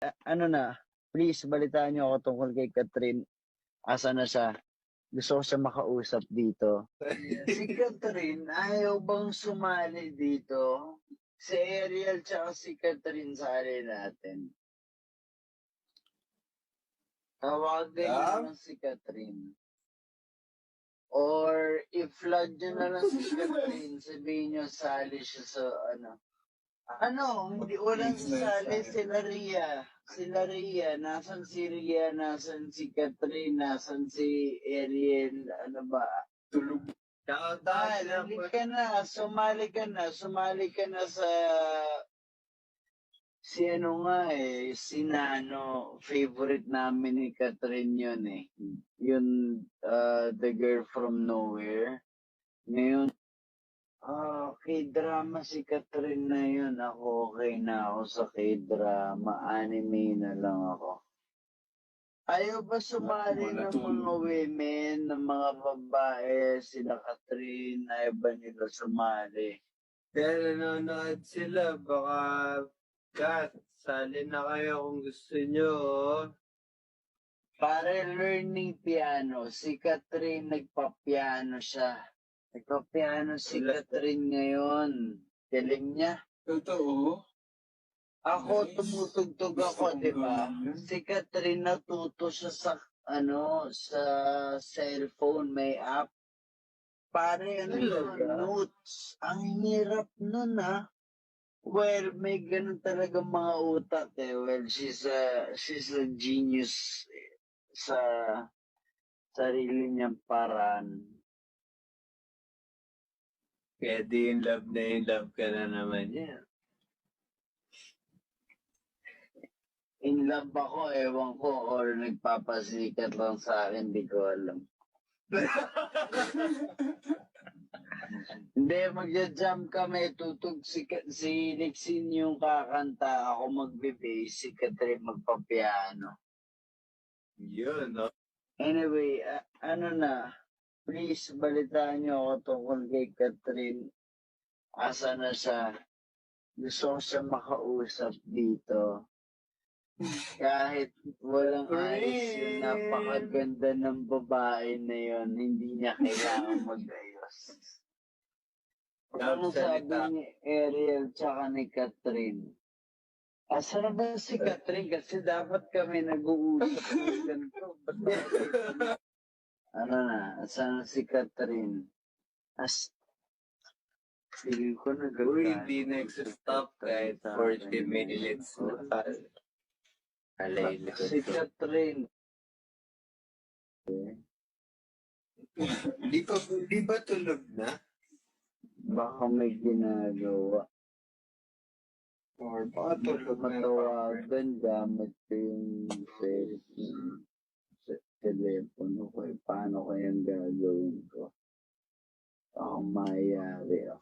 a- ano na, please balitaan niyo ako tungkol kay Catherine. Asa na siya? Gusto ko siya makausap dito. si Catherine, ayaw bang sumali dito? Si Ariel tsaka si Catherine sali natin. Tawagan niyo Yeah. lang si Catherine. Or i-flood niyo na lang si Catherine, sabihin niyo sali siya sa ano. Ano, hindi walang sasali sila Ria. Sila Ria, nasan si Ria, nasan si Catherine, nasan si Ariel, ano ba? Tulog. Dahil, ka na, sumali ka na, sumali ka na sa si ano nga eh, si Nano, favorite namin ni Catherine yun eh. Yun, uh, the girl from nowhere. Ngayon, ah, k-drama si Catherine na yun. Ako okay na ako sa k-drama. Anime na lang ako. Ayaw ba sumali ng mga women, ng mga babae, sila Catherine, ayaw ba nila sumali? Kaya nanonood sila, baka Kat, sali na kayo kung gusto nyo. oh. Para learning piano, si Catherine nagpa-piano siya. Nagpa-piano si. Catherine ngayon. Galing niya. Totoo? Ako, Nice. tumutugtog ako, di ba? Si Catherine natuto siya sa, ano, sa cellphone, may app. Pare, ano yun, notes. Ang hirap nun, ha? Well, may ganun talaga mga utak, eh. Well, she's a, she's a genius eh, sa sarili niyang paraan. Kaya di in love na in love ka na naman yan. In love ako, ewan ko, or nagpapasikat lang sa akin, di ko alam. Hindi, magja-jam kami, tutug si, si Lexin yung kakanta, ako magbe-bass, si Catherine magpa-piano. Yun, no? Anyway, a- ano na, please balitaan niyo ako tungkol kay Catherine. Asa na siya? Gusto ko siya makausap dito. Kahit walang ayos yun, Friend. napakaganda ng babae na yun, hindi niya kailangan mag-ayos. Ano sabi ni Ariel tsaka ni Catherine? Asa na ba si Catherine? Kasi dapat kami nag-uusap ng ganito. Ba't ba- na, asa na si Catherine? As, Feeling ko na Uy, di nag-stop kahit 40 minutes na. Alay Si Catherine. Di pa, di ba tulog na? Baka may ginagawa. Or baka tulog na. Matawagan gamit ko yung cellphone. Sa telepono ko. eh. Paano kayang gagawin ko? Ako mayayari ako.